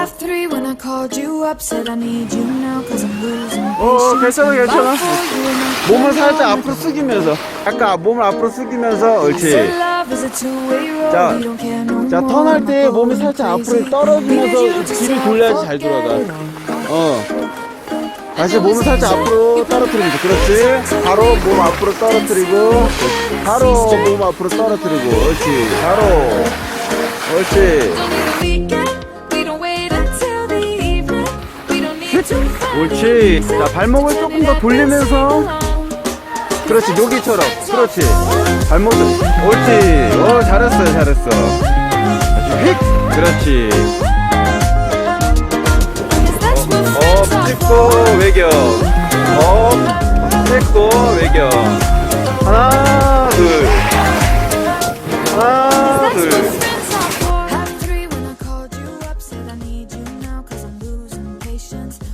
Left three when I called you up, said I need you now, cause I'm losing 어, 괜찮아, 괜찮아. 몸을 살짝 앞으로 숙이면서. 아까 몸을 앞으로 숙이면서, 옳지. 자, 자. 턴할 때 몸이 살짝 앞으로. 떨어지면서 뒤를 돌려야지 잘 돌아가. 어. 다시 몸을 살짝 앞으로 떨어뜨리면서. 그렇지. 바로 몸 앞으로 떨어뜨리고. 바로 몸 앞으로 떨어뜨리고. 옳지. 바로. 옳지. 옳지. 자, 발목을 조금 더 돌리면서. 그렇지. 여기처럼. 그렇지. 발목을. 옳지. 어, 잘했어요. 잘했어. 다시 휙. 그렇지. What 어, 찍고 for. 외겨. 어, 찍고 외겨. 하나,